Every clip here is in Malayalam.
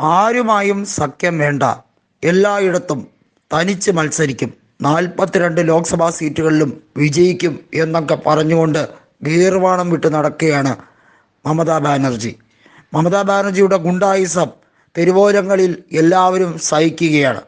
ആരുമായും സഖ്യം വേണ്ട. എല്ലായിടത്തും തനിച്ച് മത്സരിക്കും. നാൽപ്പത്തിരണ്ട് ലോക്സഭാ സീറ്റുകളിലും വിജയിക്കും എന്നൊക്കെ പറഞ്ഞുകൊണ്ട് ഗീർവാണം വിട്ട് നടക്കുകയാണ് മമതാ ബാനർജി. മമതാ ബാനർജിയുടെ ഗുണ്ടായിസം തെരുവോരങ്ങളിൽ എല്ലാവരും സഹിക്കുകയാണ്.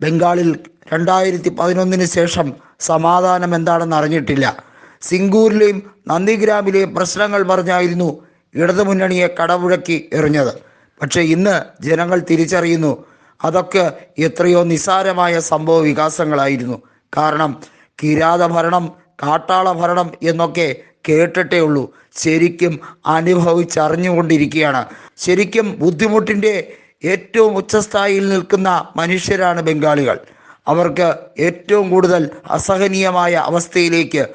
ബംഗാളിൽ രണ്ടായിരത്തി പതിനൊന്നിന് ശേഷം സമാധാനം എന്താണെന്ന് അറിഞ്ഞിട്ടില്ല. സിംഗൂരിലെയും നന്ദിഗ്രാമിലെയും പ്രശ്നങ്ങൾ പറഞ്ഞായിരുന്നു ഇടതുമുന്നണിയെ കടപുഴക്കി എറിഞ്ഞത്. പക്ഷേ ഇന്ന് ജനങ്ങൾ തിരിച്ചറിയുന്നു അതൊക്കെ എത്രയോ നിസാരമായ സംഭവ വികാസങ്ങളായിരുന്നു. കാരണം കിരാത ഭരണം കാട്ടാള ഭരണം എന്നൊക്കെ കേട്ടിട്ടേ ഉള്ളൂ. ശരിക്കും അനുഭവിച്ചറിഞ്ഞുകൊണ്ടിരിക്കുകയാണ്. ശരിക്കും ബുദ്ധിമുട്ടിന്റെ ഏറ്റവും ഉച്ചസ്ഥായിയിൽ നിൽക്കുന്ന മനുഷ്യരാണ് ബംഗാളികൾ. അവർക്ക് ഏറ്റവും കൂടുതൽ അസഹനീയമായ അവസ്ഥയിലേക്ക്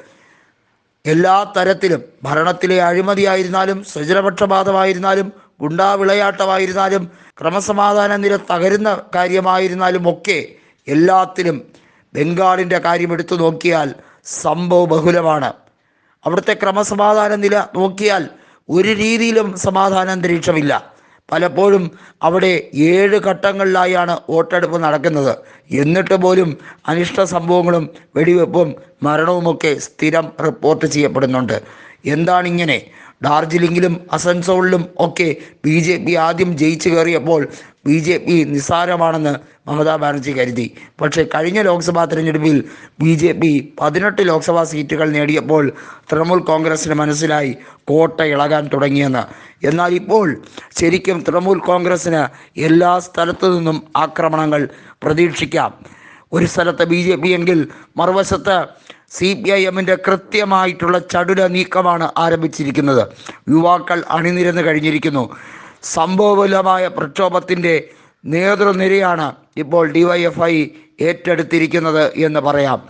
എല്ലാ തരത്തിലും ഭരണത്തിലെ അഴിമതിയായിരുന്നാലും സ്വജനപക്ഷപാതമായിരുന്നാലും ഗുണ്ടാ വിളയാട്ടമായിരുന്നാലും ക്രമസമാധാന നില തകരുന്ന കാര്യമായിരുന്നാലും ഒക്കെ എല്ലാത്തിലും ബംഗാളിന്റെ കാര്യം എടുത്തു നോക്കിയാൽ സംഭവ ബഹുലമാണ്. അവിടുത്തെ ക്രമസമാധാന നില നോക്കിയാൽ ഒരു രീതിയിലും സമാധാന അന്തരീക്ഷമില്ല. പലപ്പോഴും അവിടെ ഏഴ് ഘട്ടങ്ങളിലായാണ് വോട്ടെടുപ്പ് നടക്കുന്നത്. എന്നിട്ട് പോലും അനിഷ്ട സംഭവങ്ങളും വെടിവെപ്പും മരണവുമൊക്കെ സ്ഥിരം റിപ്പോർട്ട് ചെയ്യപ്പെടുന്നുണ്ട്. എന്താണിങ്ങനെ ഡാർജിലിംഗിലും അസൻസോളിലും ഒക്കെ ബി ജെ പി ആദ്യം ജയിച്ചു കയറിയപ്പോൾ ബി ജെ പി നിസ്സാരമാണെന്ന് മമതാ ബാനർജി കരുതി. പക്ഷേ കഴിഞ്ഞ ലോക്സഭാ തെരഞ്ഞെടുപ്പിൽ ബി ജെ പി പതിനെട്ട് ലോക്സഭാ സീറ്റുകൾ നേടിയപ്പോൾ തൃണമൂൽ കോൺഗ്രസിന് മനസ്സിലായി കോട്ട ഇളകാൻ തുടങ്ങിയെന്ന്. എന്നാൽ ഇപ്പോൾ ശരിക്കും തൃണമൂൽ കോൺഗ്രസിന് എല്ലാ സ്ഥലത്തു നിന്നും ആക്രമണങ്ങൾ പ്രതീക്ഷിക്കാം. ഒരു സ്ഥലത്ത് ബി ജെ പി എങ്കിൽ മറുവശത്ത് സി പി ഐ എമ്മിന്റെ കൃത്യമായിട്ടുള്ള ചടുല നീക്കമാണ് ആരംഭിച്ചിരിക്കുന്നത്. യുവാക്കൾ അണിനിരന്ന് കഴിഞ്ഞിരിക്കുന്നു. സംഭവബലമായ പ്രക്ഷോഭത്തിന്റെ നേതൃനിരയാണ് ഇപ്പോൾ ഡിവൈഎഫ്ഐ ഏറ്റെടുത്തിരിക്കുന്നത് എന്ന് പറയാം.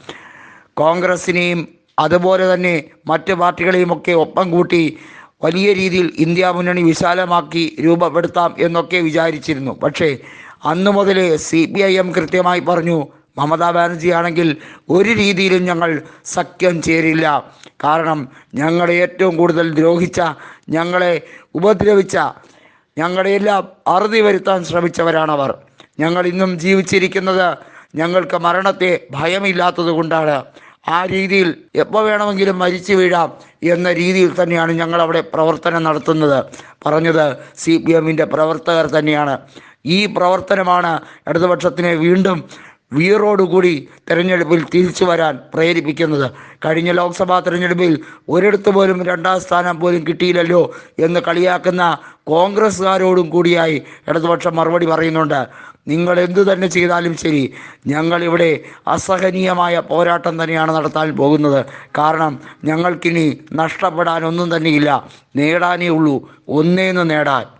കോൺഗ്രസിനെയും അതുപോലെ തന്നെ മറ്റ് പാർട്ടികളെയും ഒക്കെ ഒപ്പം കൂട്ടി വലിയ രീതിയിൽ ഇന്ത്യ മുന്നണി വിശാലമാക്കി രൂപപ്പെടുത്താം എന്നൊക്കെ വിചാരിച്ചിരുന്നു. പക്ഷേ അന്നു മുതലേ സി പി ഐ എം കൃത്യമായി പറഞ്ഞു മമതാ ബാനർജി ആണെങ്കിൽ ഒരു രീതിയിലും ഞങ്ങൾ സഖ്യം ചേരില്ല. കാരണം ഞങ്ങളെ ഏറ്റവും കൂടുതൽ ദ്രോഹിച്ച ഞങ്ങളെ ഉപദ്രവിച്ച ഞങ്ങളുടെ എല്ലാം അറുതി വരുത്താൻ ശ്രമിച്ചവരാണവർ. ഞങ്ങൾ ഇന്നും ജീവിച്ചിരിക്കുന്നത് ഞങ്ങൾക്ക് മരണത്തെ ഭയമില്ലാത്തത് കൊണ്ടാണ്. ആ രീതിയിൽ എപ്പോൾ വേണമെങ്കിലും മരിച്ചു വീഴാം എന്ന രീതിയിൽ തന്നെയാണ് ഞങ്ങൾ അവിടെ പ്രവർത്തനം നടത്തുന്നത്. പറഞ്ഞത് സി പി എമ്മിന്റെ പ്രവർത്തകർ തന്നെയാണ്. ഈ പ്രവർത്തനമാണ് ഇടതുപക്ഷത്തിനെ വീണ്ടും വീറോടുകൂടി തെരഞ്ഞെടുപ്പിൽ തിരിച്ചു വരാൻ പ്രേരിപ്പിക്കുന്നത്. കഴിഞ്ഞ ലോക്സഭാ തെരഞ്ഞെടുപ്പിൽ ഒരിടത്ത് പോലും രണ്ടാം സ്ഥാനം പോലും കിട്ടിയില്ലല്ലോ എന്ന് കളിയാക്കുന്ന കോൺഗ്രസ്സുകാരോടും കൂടിയായി ഇടതുപക്ഷം മറുപടി പറയുന്നുണ്ട്. നിങ്ങൾ എന്തു തന്നെ ചെയ്താലും ശരി ഞങ്ങളിവിടെ അസഹനീയമായ പോരാട്ടം തന്നെയാണ് നടത്താൻ പോകുന്നത്. കാരണം ഞങ്ങൾക്കിനി നഷ്ടപ്പെടാനൊന്നും തന്നെയില്ല. നേടാനേ ഉള്ളൂ. ഒന്നേന്ന് നേടാൻ.